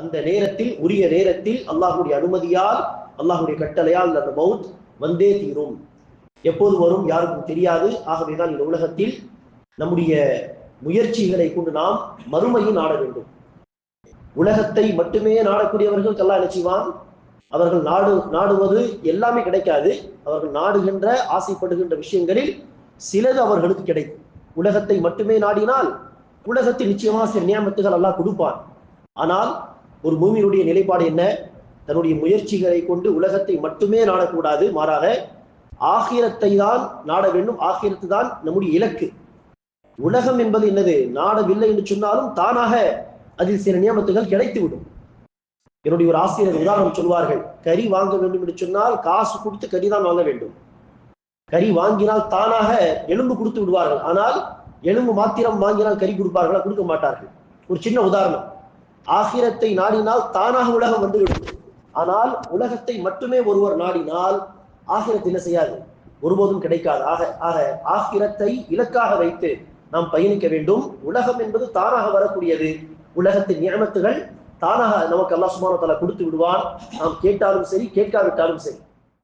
அந்த நேரத்தில் உரிய நேரத்தில் அல்லாஹுடைய அனுமதியால் அல்லாஹுடைய கட்டளையால் அந்த மவுத் வந்தே தீரும். எப்போது வரும் யாருக்கும் தெரியாது. ஆகவேதான் இந்த உலகத்தில் நம்முடைய முயற்சிகளை கொண்டு நாம் மறுமையை நாட வேண்டும். உலகத்தை மட்டுமே நாடக்கூடியவர்கள் கல்லா என்ன அவர்கள் நாடு நாடுவது எல்லாமே கிடைக்காது. அவர்கள் நாடுகின்ற ஆசைப்படுகின்ற விஷயங்களில் சிலது அவர்களுக்கு கிடைக்கும். உலகத்தை மட்டுமே நாடினால் உலகத்தில் நிச்சயமாக சில நியமத்துகள் எல்லாம் கொடுப்பான். ஆனால் ஒரு பூமியினுடைய நிலைப்பாடு என்ன? தன்னுடைய முயற்சிகளை கொண்டு உலகத்தை மட்டுமே நாடக்கூடாது மாறாக ஆகிரத்தை தான் நாட வேண்டும். ஆகிரத்து தான் நம்முடைய இலக்கு. உலகம் என்பது என்னது? நாடவில்லை என்று சொன்னாலும் தானாக அதில் சில நியமத்துகள் கிடைத்துவிடும். என்னுடைய ஒரு ஆசிரியர் உதாரணம் சொல்வார்கள். கறி வாங்க வேண்டும் என்று சொன்னால் காசு கொடுத்து கறி தான் வாங்க வேண்டும். கறி வாங்கினால் தானாக எலும்பு கொடுத்து விடுவார்கள். ஆனால் எலும்பு மாத்திரம் வாங்கினால் கறி கொடுப்பார்களா? கொடுக்க மாட்டார்கள். ஒரு சின்ன உதாரணம். ஆகிரத்தை நாடினால் தானாக உலகம் வந்துவிடும். ஆனால் உலகத்தை மட்டுமே ஒருவர் நாடினால் ஆகிரத்தை என்ன செய்யாது? ஒருபோதும் கிடைக்காது. ஆக ஆக ஆகிரத்தை இலக்காக வைத்து நாம் பயணிக்க வேண்டும். உலகம் என்பது தானாக வரக்கூடியது. உலகத்தின் நியமத்துகள் தானாக நமக்கு அல்லா சுமான வ கொடுத்து விடுவான். நாம் கேட்டாலும் சரி கேட்காவிட்டாலும் சரி.